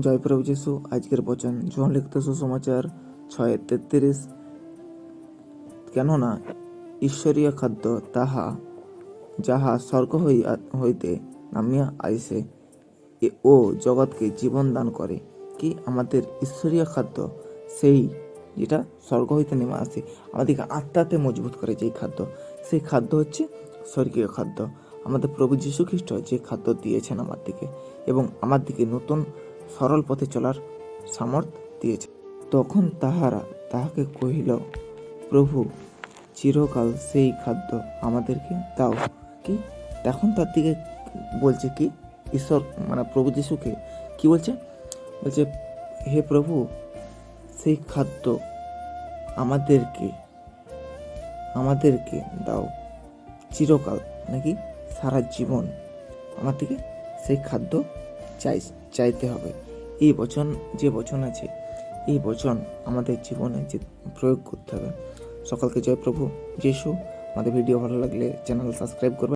জয় প্রভু যিশু। আজকের বচন জোহন লিখিত সুসমাচার, ছয় তেত্রিশ। কেননা ঈশ্বরীয় খাদ্য তাহা, যাহা স্বর্গ হইতে নামিয়া আইসে ও জগৎকে জীবন দান করে। কি আমাদের ঈশ্বরীয় খাদ্য? সেই যেটা স্বর্গ হইতে নেমে আসে। আমাদেরকে আত্মাতে মজবুত করে যেই খাদ্য, সেই খাদ্য হচ্ছে স্বর্গীয় খাদ্য। আমাদের প্রভু যীশু খ্রিস্ট যে খাদ্য দিয়েছেন আমার দিকে এবং আমার দিকে নতুন সরল পথে চলার সামর্থ্য দিয়েছে। তখন তাহারা তাহাকে কহিল, প্রভু, চিরকাল সেই খাদ্য আমাদেরকে দাও। কি? এখন তার দিকে বলছে কি? ঈশ্বর মানে প্রভু যিশুকে কি বলছে? বলছে, হে প্রভু, সেই খাদ্য আমাদেরকে আমাদেরকে দাও। চিরকাল নাকি সারা জীবন আমার থেকে সেই খাদ্য চাই, চাইতে হবে। এই বচন, যে বচন আছে, এই বচন আমাদের জীবনে যে প্রয়োগ করতে হবে। সকালকে জয় প্রভু, যিশু। আমাদের ভিডিও ভালো লাগলে চ্যানেল সাবস্ক্রাইব করবে